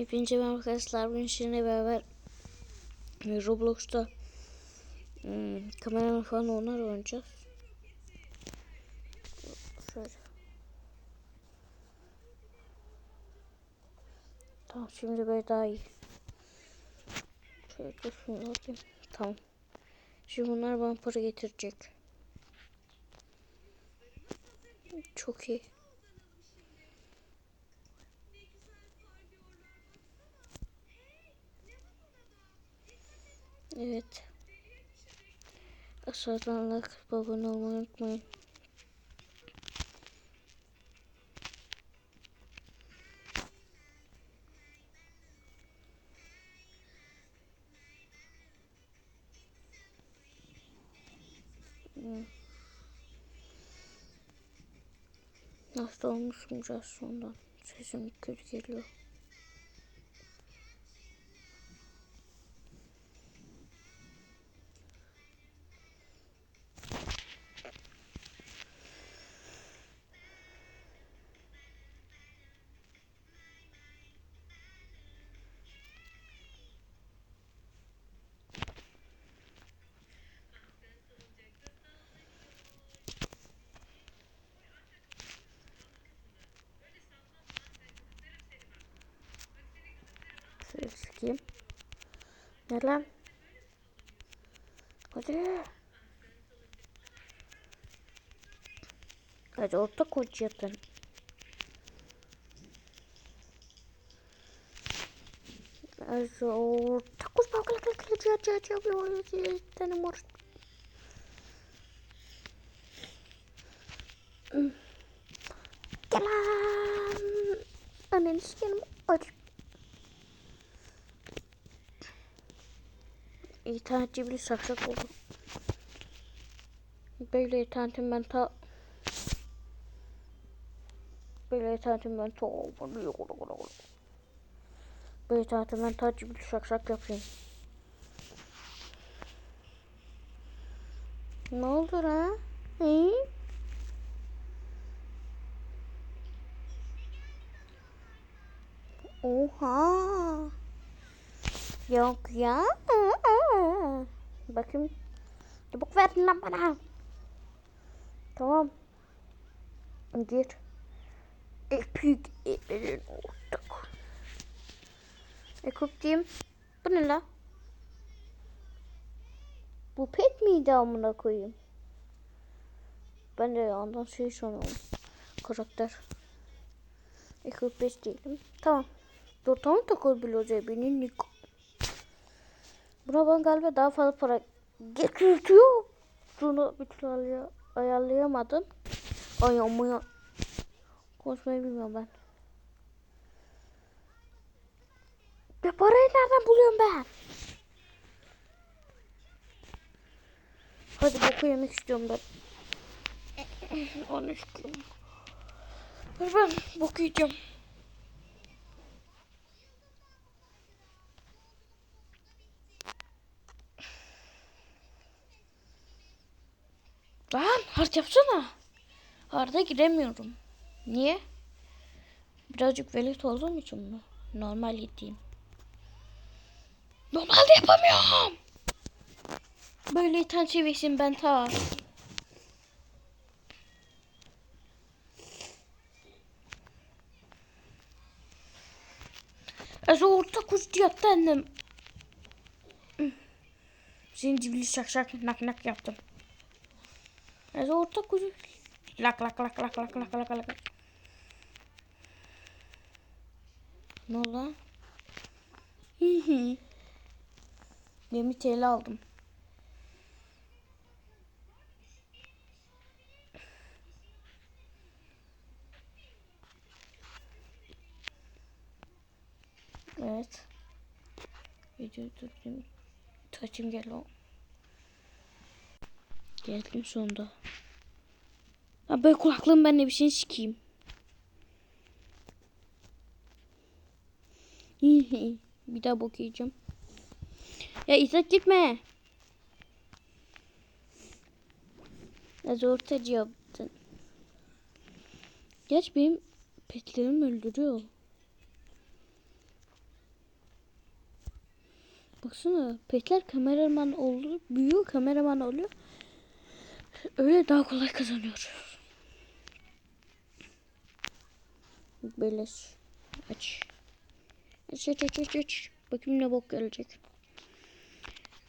Hepinize merhaba arkadaşlar. Bugün sizinle beraber e, Roblox'ta hmm, kameraman falan onlar oynayacağız. Şöyle. Tamam şimdi böyle daha iyi. Şöyle şunu alayım. Tamam. Şimdi bunlar bana para getirecek. Çok iyi. Evet. Aşağıdan like, abone olmayı unutmayın. Nasıl olmuşum biraz sondan. Sesim kötü geliyor. Sıkayım. Ne lan? Hadi. Hadi orta koç yatın. Hadi orta koç bakalım. Hadi hadi hadi hadi hadi tane mor. Gel lan. Anneni sikerim. Hadi. İnternetçi bir saksak oldu. Böyle internetim ben ta... Böyle internetim ben ta... Böyle internetim ben ta bir saksak yapayım. Ne oldu lan? Hı? Oha. Yok ya. Bakayım. Çabuk ver lan bana. Tamam. Gir. Epik epinin ortak. Ekip diyeyim. Bu ne la? Bu pet miydi amına koyayım? Ben de yandan şey sanıyorum. Karakter. Ekip 5 değilim. Tamam. Dur tamam takılabiliyoruz benim Niko. Buna ben galiba daha fazla para getiriyor. Bunu bir türlü ayarlay- ayarlayamadım. Ayamaya. Konuşmayı bilmiyorum ben. Ya parayı nereden buluyorum ben? Hadi boku yemek istiyorum ben. Onu istiyorum. Hadi ben boku yiyeceğim. Lan harç yapsana. Harda giremiyorum. Niye? Birazcık velet olduğum için mi? Normal yediğim. Normalde yapamıyorum. Böyle iten seviyesin ben ta. Az orta kuş yattı annem. Zincirli şak şak nak nak yaptım. Az orta kuş. Lak lak lak lak lak lak lak lak. Ne oldu? Hı hı. 20 TL aldım. Evet. Videoyu tutayım. Taçım gel o. Geldim sonunda. Ha böyle kulaklığım ben de bir şey sikeyim. bir daha bok yiyeceğim. Ya İzzet gitme. Ya zortacı yaptın. Geç benim petlerimi öldürüyor. Baksana petler kameraman oldu, büyüyor kameraman oluyor. Öyle daha kolay kazanıyor. Beleş. Aç. Aç aç aç aç aç. Bakayım ne bok gelecek.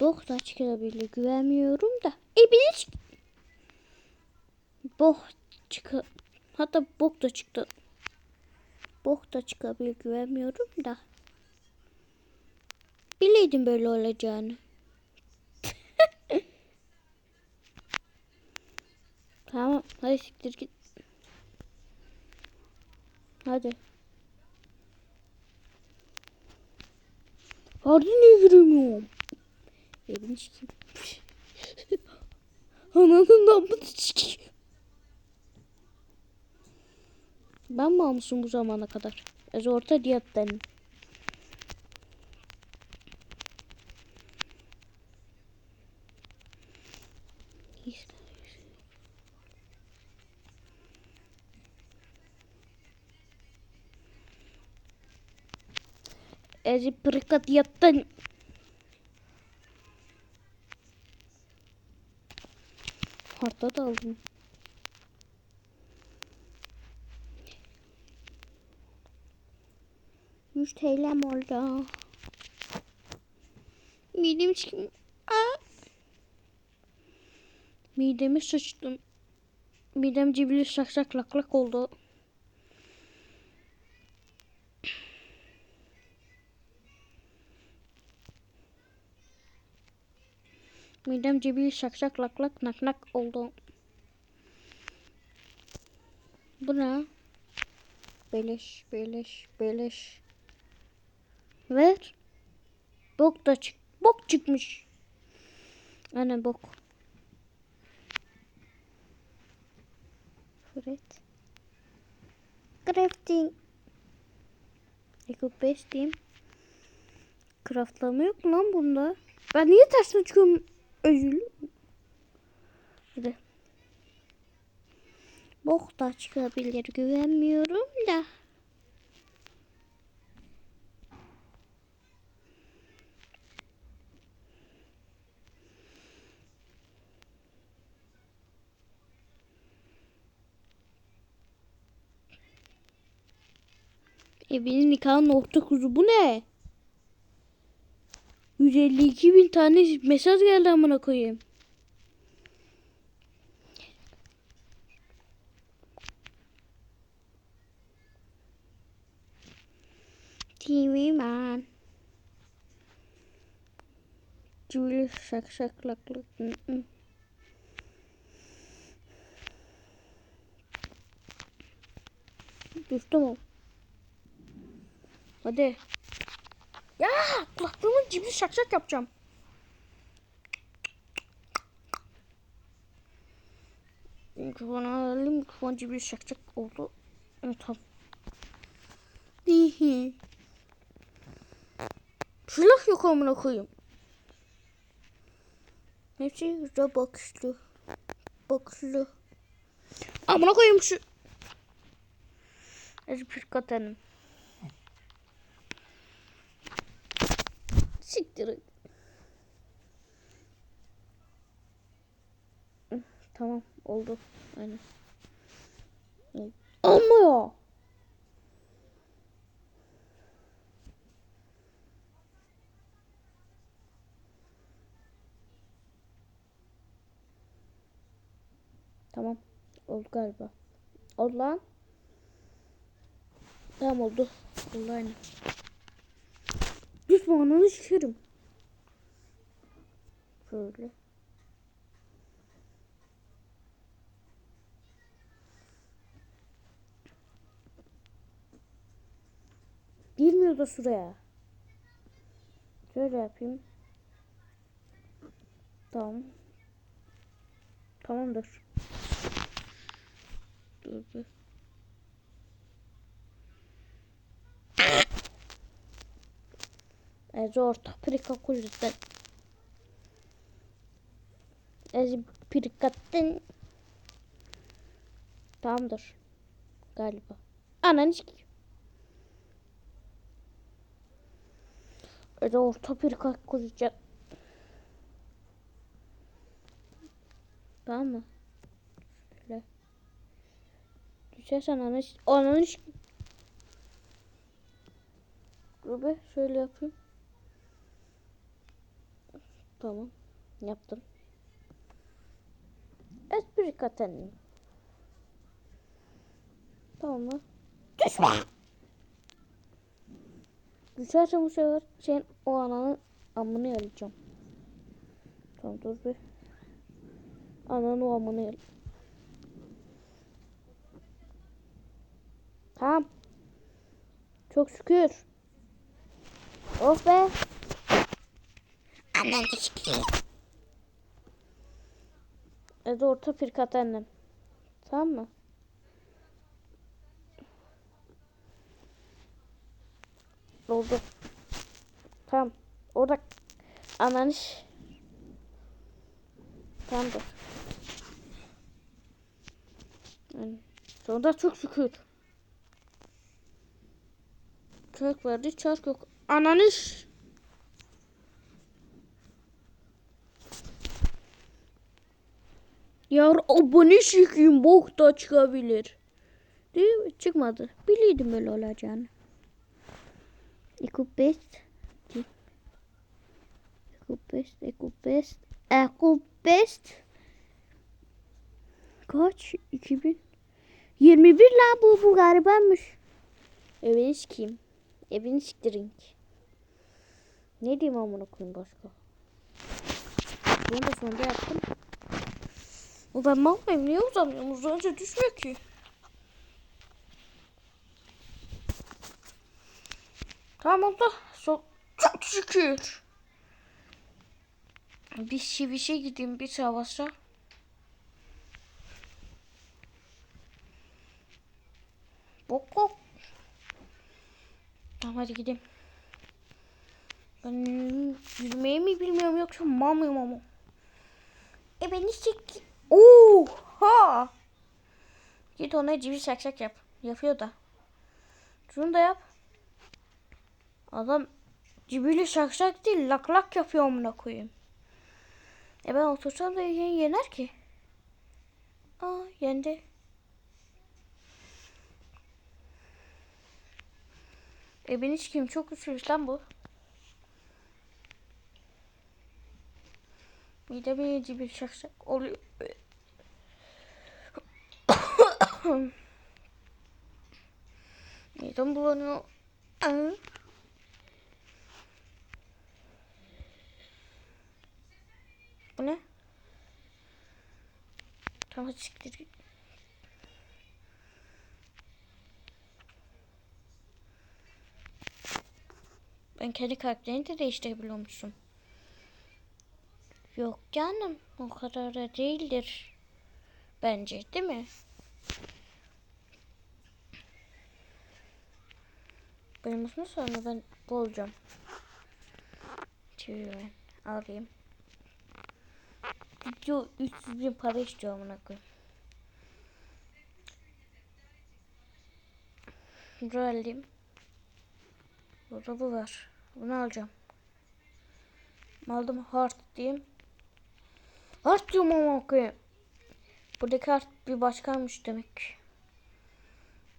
Bok da çıkabilir. Güvenmiyorum da. E bir Bok çıkı. Hatta bok da çıktı. Bok da çıkabilir. Güvenmiyorum da. Bileydim böyle olacağını. Tamam. Hadi siktir git. Hadi. Harbi niye giremiyorum? Evin sikeyim. Ananın namını sikeyim. Ben mi almışım bu zamana kadar? Ez orta diyetten. Ezi pırkatiyetten. Harta da aldım. Yüz TL'm oldu. Midem çıkım. Aa! Midemi sıçtım. Midem cibili şak şak lak lak oldu. Midem cibili şak şak lak lak nak nak oldu. Bu ne? Beleş, beleş, beleş. Ver. Bok da çık. Bok çıkmış. Ana bok. Fred. Crafting. Eko 5 diyeyim. Craftlama yok mu lan bunda? Ben niye tersine çıkıyorum? Özül. Hadi. Bok da çıkabilir güvenmiyorum da. Evinin nikahın nokta kuzu bu ne? 152 bin tane mesaj geldi amına koyayım. TV man. Julie şak şak lak lak. Düştüm o. Hadi. Ya kulaklığımın cibini şak şak yapacağım. Mikrofonu alayım. Mikrofon cibini şak şak oldu. Evet tamam. Silah yok amına koyayım. Hepsi Robux'lu. Box'lu. Amına koyayım şu. Esprit katanım. Siktir. Tamam oldu. Aynen. Ya. Tamam. Oldu galiba. Oldu lan. Tamam oldu. Oldu aynen. Düşmanını sikerim. Şöyle. Girmiyor da şuraya. Şöyle yapayım. Tamam. Tamamdır. Dur bir. Ez orta prika kulüsten. Ez prikatten. Tamamdır. Galiba. Ananı sikeyim. Da orta kalk kuracak. Tamam mı? Şöyle. Düşersen ananı... Ananı... Dur be şöyle yapayım. Tamam. Yaptım. Espri katanım. Tamam mı? Düşme! Düşerse bu sefer sen o ananın amını yalayacağım. Tamam dur bir. Ananın o amını yal. Tamam. Çok şükür. Of be. Aman şükür. Evet orta pirkat annem. Tamam mı? Oldu. Tamam. Orada ananış. Tamamdır. Yani sonunda çok şükür. Çark verdi, çark yok. Ananış. Yar abone şıkayım bok da çıkabilir. Değil mi? Çıkmadı. Biliyordum öyle olacağını. Ecopest. Ecopest, Ecopest, Ecopest. Kaç? 2000. 21 lan bu bu garibanmış. Evini sikeyim. Evini siktirin. Ne diyeyim amına koyayım başka? Bunu da sonunda yaptım. O ben mal mıyım? Niye uzamıyorum? Uzanınca düşmüyor ki. Tamam oldu. So çok şükür. Bir şivişe gideyim bir savaşa. Bok bok. Tamam hadi gidelim. Ben yürümeyi mi bilmiyorum yoksa mal ama. E beni çek. Oha. Git ona civi şak şak yap. Yapıyor da. Şunu da yap. Adam cibili şak şak değil lak lak yapıyor amına koyayım. E ben otursam da yen- yener ki. Aa yendi. E ben hiç kim çok güçlüymüş lan bu. Mideme cibil şak şak oluyor. Midem bulanıyor. Bu ne? Tamam siktir. Ben kendi karakterini de değiştirebiliyormuşum. Yok canım o kadar da değildir. Bence değil mi? Benim ismi sonra ben bulacağım. TV ben alayım. Video 300 bin para istiyor amına koyayım. Bunu alayım. Burada bu var. Bunu alacağım. Aldım heart diyeyim. Heart diyorum ama koyayım. Buradaki heart bir başkaymış demek.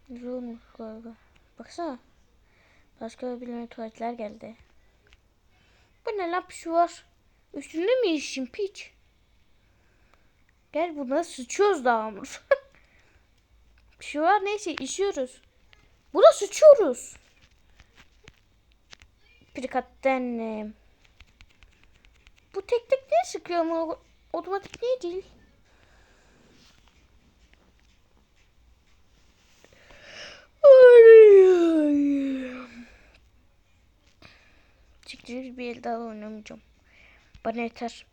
Olmuş galiba. Baksana. Başka bir tuvaletler geldi. Bu ne lan şu var. Üstünde mi işin piç? Gel buna sıçıyoruz daha bir şey var neyse işiyoruz. Buna sıçıyoruz. Pirikatten. e, Bu tek tek niye sıkıyor ama otomatik niye değil? Siktir bir el daha oynamayacağım. Bana yeter.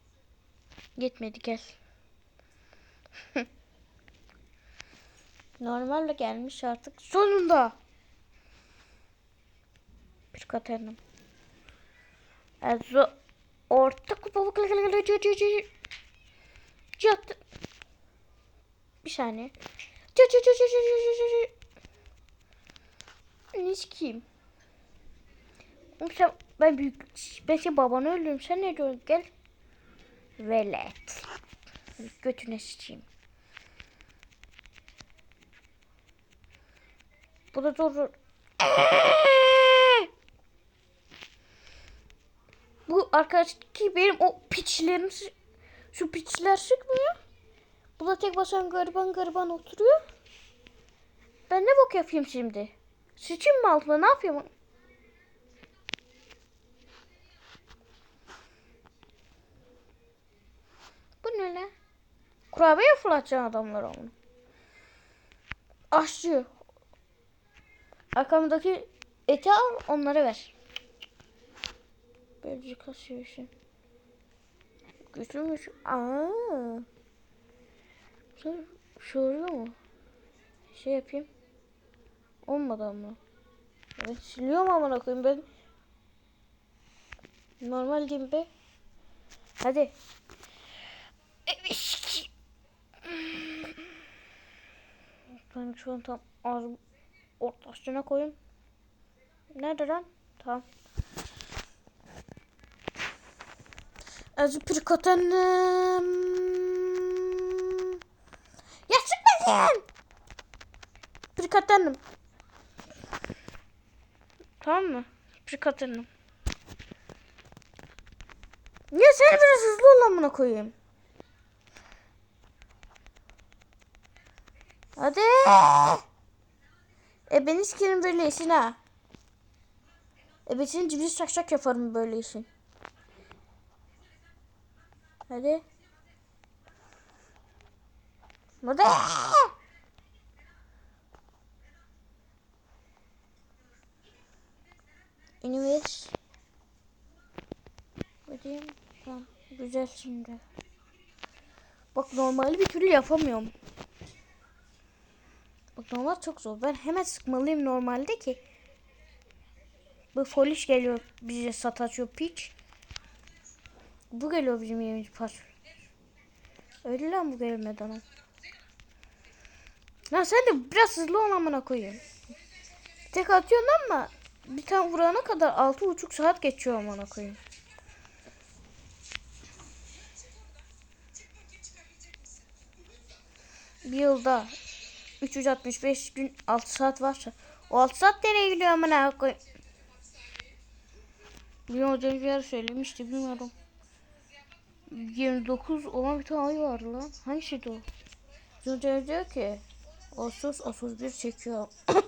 Yetmedi gel. Normalde gelmiş artık. Sonunda. Bir katanım. Ezo orta kupa Cat. Bir saniye. Cat cat cat cat cat cat cat. Ne sikeyim? Oğlum sen ben büyük ben senin babanı öldürürüm. Sen ne diyorsun? Gel. Velet. Götüne sıçayım. Bu da doğru. Bu arkadaştaki benim o piçlerim şu piçler sıkmıyor. Bu da tek basan gariban gariban oturuyor. Ben ne bok yapayım şimdi? Sıçayım mı altına ne yapayım? Bu ne lan? Kurabiye fırlatacaksın adamlara onu. Aşçı. Arkamdaki eti al onlara ver. Böylece kasıyorsun. Güçlümüş. Aa. Oluyor mu? Şey yapayım. Olmadı ama. Ben siliyorum amına koyayım ben. Normal diyeyim be. Hadi. Ben şu an tam ağzım ortasına koyayım. Nerede lan? Tamam. Azı pirkatanım. Ya çıkmasın. Pirkatanım. Tamam mı? Pirkatanım. Ya sen biraz hızlı ol amına koyayım. Hadi. E beni sikerim böyle işin ha. E ben senin cibini şak şak yaparım böyle işin. Hadi. Hadi. Anyways. Hadi. Tamam. Güzel şimdi. Bak normali bir türlü yapamıyorum. Bak normal çok zor. Ben hemen sıkmalıyım normalde ki. Bu foliş geliyor bize sataşıyor piç. Bu geliyor bizim yerimiz pas. Öyle lan bu gelmedi ana. Lan sen de biraz hızlı ol amına koyayım. Tek atıyorsun ama bir tane vurana kadar altı buçuk saat geçiyor amına koyayım. Bir yılda 365 gün 6 saat varsa o 6 saat nereye gidiyor amına koyayım? Bir hocam bir yer söylemişti bilmiyorum. 29 olan bir tane ay vardı lan. Hangisiydi o? Hocam diyor ki Ağustos 31 çekiyor.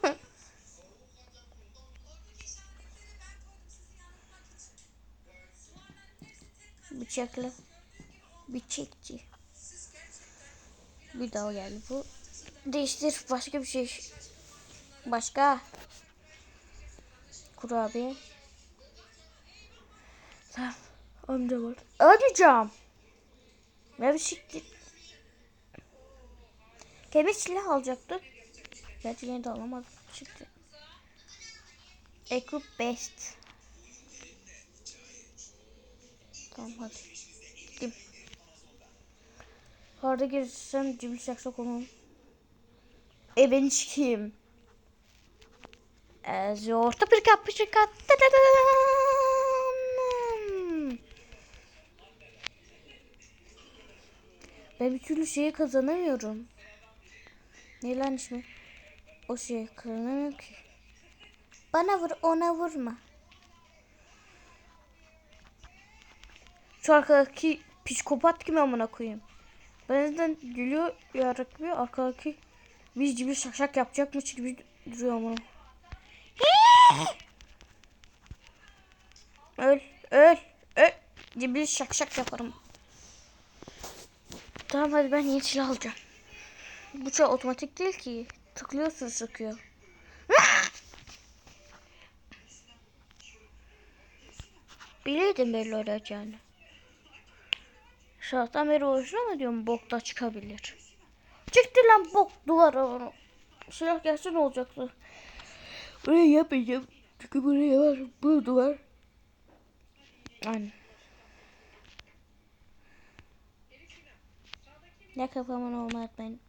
Bıçaklı. Bıçakçı. Bir daha geldi bu. Değiştir başka bir şey. Başka. Kurabiye. Tamam. Amca var. Arayacağım. Ne siktir. Kemik silah alacaktı. Gerçi yine de alamadım. Çıktı. Equip best. Tamam hadi. Gittim. Harda girsem cimri saksak onun. E ben çıkayım. Ez orta bir kapı çıkat. Ben bir türlü şeyi kazanamıyorum. Ne lan? O şeyi kazanamıyorum ki. Bana vur ona vurma. Şu arkadaki psikopat kim amına koyayım? Ben zaten gülüyor yarakmıyor arkadaki biz gibi şak şak yapacakmış gibi duruyor amına. öl öl öl gibi şak şak yaparım. Tamam hadi ben yeni silah alacağım. Çok otomatik değil ki. Tıklıyorsun sıkıyor. Biliyordum böyle olacağını. Şahtan beri uğraşıyor ama diyorum bokta çıkabilir. Çıktı lan bok duvara. Silah gelse ne olacaktı? Buraya yapmayacağım. Çünkü buraya var. Bu duvar. Aynen. Ne kafamın olma atmayın.